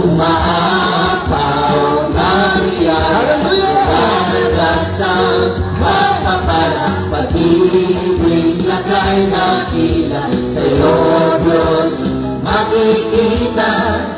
Umaapaw ng iyan Paglasang Pagpaparang pag-ibig Na kay nakila Sa'yo Diyos Makikita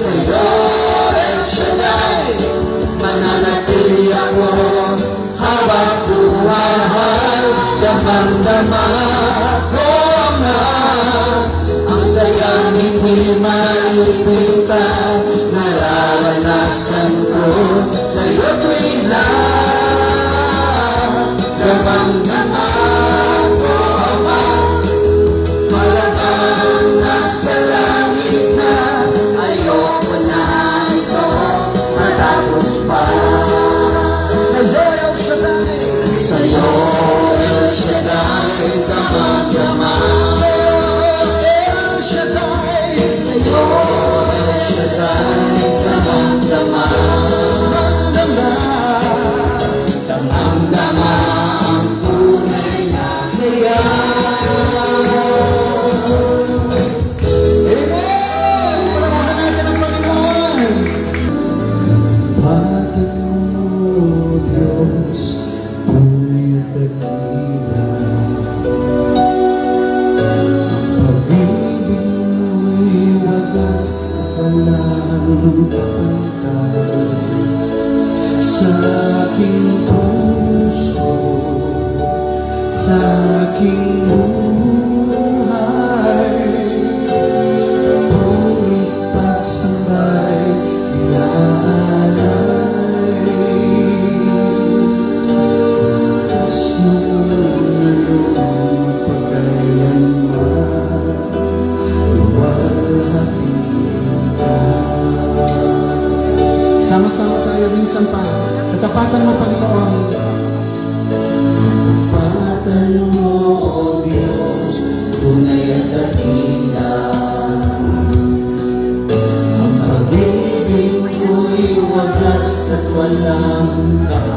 Sundo El Shaddai Mananatili ako Habang buhay Damang-dama ko na Ang sayang hindi maipita Nararanasan ko Sa'yo tuwing lang sa aking puso, sa aking mundo. mo, Panginoon. Pagpatan mo, O Diyos, tunay at dakilang. Ang pag-ibig mo'y wagas at walang kapatid.